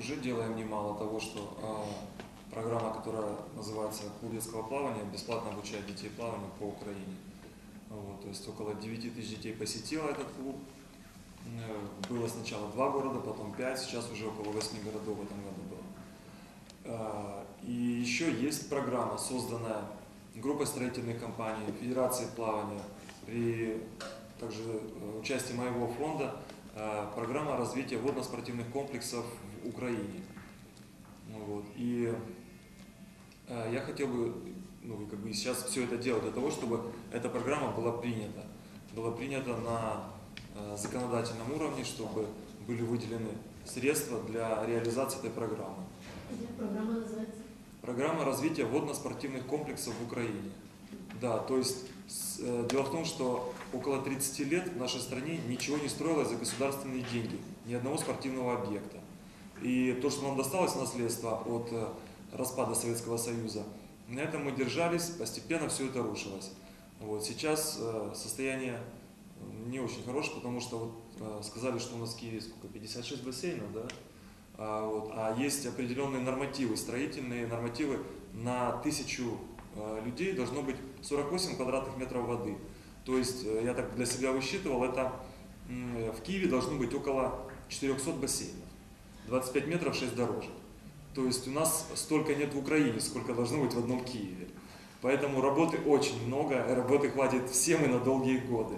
уже делаем немало того, что э, программа, которая называется «Клуб детского плавания», бесплатно обучает детей плаванию по Украине. Вот, то есть около 9 тысяч детей посетило этот клуб. Э, Было сначала два города, потом пять, сейчас уже около восьми городов в этом году было. Э, И еще есть программа, созданная группой строительных компаний, Федерацией плавания, при также э, участии моего фонда, программа развития водно-спортивных комплексов в Украине. Ну вот. И э, я хотел бы ну, как бы сейчас все это делать для того, чтобы эта программа была принята. Была принята на э, законодательном уровне, чтобы были выделены средства для реализации этой программы. Як програма називається? Программа развития водно-спортивных комплексов в Украине. Да, то есть э, дело в том, что около 30 лет в нашей стране ничего не строилось за государственные деньги, ни одного спортивного объекта. И то, что нам досталось в наследство от э, распада Советского Союза, на этом мы держались, постепенно все это рушилось. Вот, сейчас э, состояние не очень хорошее, потому что вот, сказали, что у нас в Киеве сколько, 56 бассейнов, да? А, вот, а есть определенные нормативы, строительные нормативы на тысячу людей должно быть 48 квадратных метров воды. То есть, э, я так для себя высчитывал, это в Киеве должно быть около 400 бассейнов. 25 метров 6 дорожек. То есть у нас столько нет в Украине, сколько должно быть в одном Киеве. Поэтому работы очень много, работы хватит всем и на долгие годы.